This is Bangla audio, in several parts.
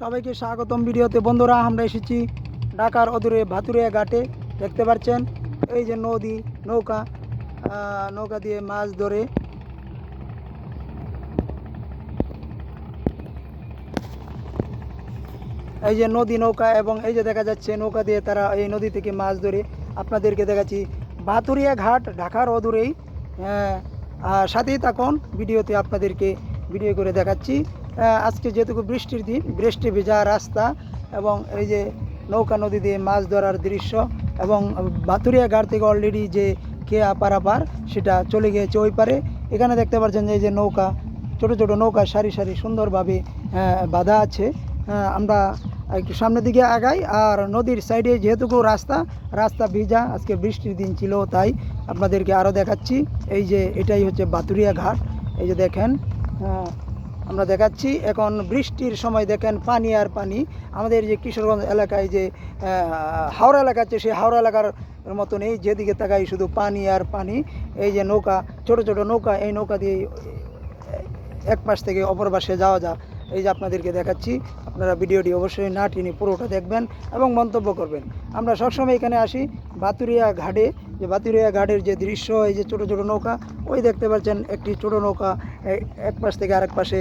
সবাইকে স্বাগতম ভিডিওতে। বন্ধুরা, আমরা এসেছি ঢাকার অদূরে ভাতুরিয়া ঘাটে। দেখতে পাচ্ছেন, এই যে নদী, নৌকা নৌকা দিয়ে মাছ ধরে। এই যে নদী, নৌকা এবং এই যে দেখা যাচ্ছে নৌকা দিয়ে তারা এই নদী থেকে মাছ ধরে। আপনাদেরকে দেখাচ্ছি ভাতুরিয়া ঘাট, ঢাকার অদূরেই। আর সাথেই থাকুন, ভিডিওতে আপনাদেরকে ভিডিও করে দেখাচ্ছি। আজকে যেহেতু বৃষ্টির দিন বৃষ্টি ভেজা রাস্তা এবং এই যে নৌকা নদী দিয়ে মাছ ধরার দৃশ্য এবং বাতুরিয়া ঘাট থেকে অলরেডি যে কেয়া পারাপার সেটা চলে গিয়েছে ওই পারে। এখানে দেখতে পাচ্ছেন যে এই যে নৌকা ছোট ছোট নৌকা সারি সারি সুন্দরভাবে বাঁধা আছে। আমরা একটু সামনের দিকে আগাই আর নদীর সাইডে যেহেতু রাস্তা রাস্তা ভিজা আজকে বৃষ্টির দিন ছিল তাই আপনাদেরকে আরও দেখাচ্ছি। এই যে এটাই হচ্ছে বাতুরিয়া ঘাট এই যে দেখেন আহ, আমরা দেখাচ্ছি। এখন বৃষ্টির সময় দেখেন পানি আর পানি। আমাদের যে কিশোরগঞ্জ এলাকায় যে হাওড়া এলাকা আছে, সেই হাওড়া এলাকার মতো নেই যেদিকে তাকাই শুধু পানি আর পানি। এই যে নৌকা, ছোট ছোট নৌকা, এই নৌকা দিয়ে এক পাশ থেকে অপর পাশে যাওয়া যা। এই যে আপনাদেরকে দেখাচ্ছি, আপনারা ভিডিওটি অবশ্যই না টেনে পুরোটা দেখবেন এবং মন্তব্য করবেন। আমরা সবসময় এখানে আসি বাতুরিয়া ঘাটে। যে বাতুরিয়া ঘাটের যে দৃশ্য, এই যে ছোট ছোট নৌকা, ওই দেখতে পাচ্ছেন একটি ছোট নৌকা এক পাশ থেকে আরেক পাশে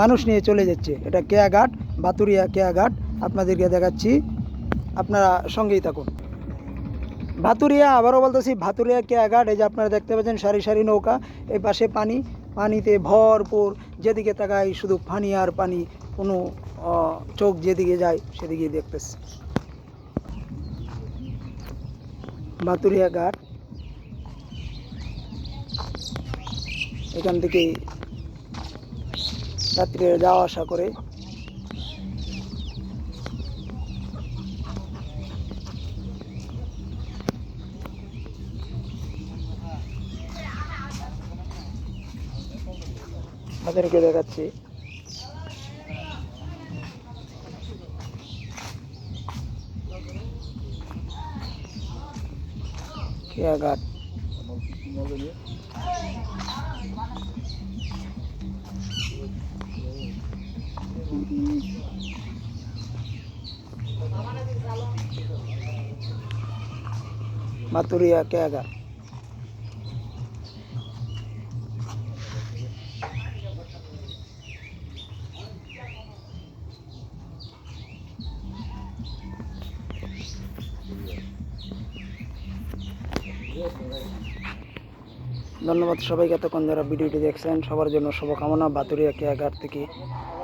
মানুষ নিয়ে চলে যাচ্ছে। এটা কেয়া ঘাট, বাতুরিয়া কেয়া ঘাট, আপনাদেরকে দেখাচ্ছি। আপনারা সঙ্গেই থাকুন। ভাতুরিয়া, আবারও বলতেছি, ভাতুরিয়া কেয়া ঘাট, এই যে আপনারা দেখতে পাচ্ছেন সারি সারি নৌকা এই পাশে পানি, পানিতে ভরপুর, যেদিকে তাকাই শুধু পানি আর পানি, কোনো চোখ যেদিকে যায় সেদিকে দেখতেছে। ভাতুরিয়া ঘাট। এখান থেকে যাত্রীরা যাওয়া আসা করে। তাদেরকে দেখাচ্ছি। কেয়াঘাট মাতুরিয়া কেয়াঘাট ধন্যবাদ সবাইকে এতক্ষণ যারা ভিডিওটি দেখছেন, সবার জন্য শুভকামনা। বাতুরিয়া কেয়াঘাট থেকে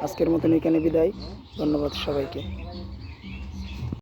আজকের মতন এখানে বিদায়। ধন্যবাদ সবাইকে।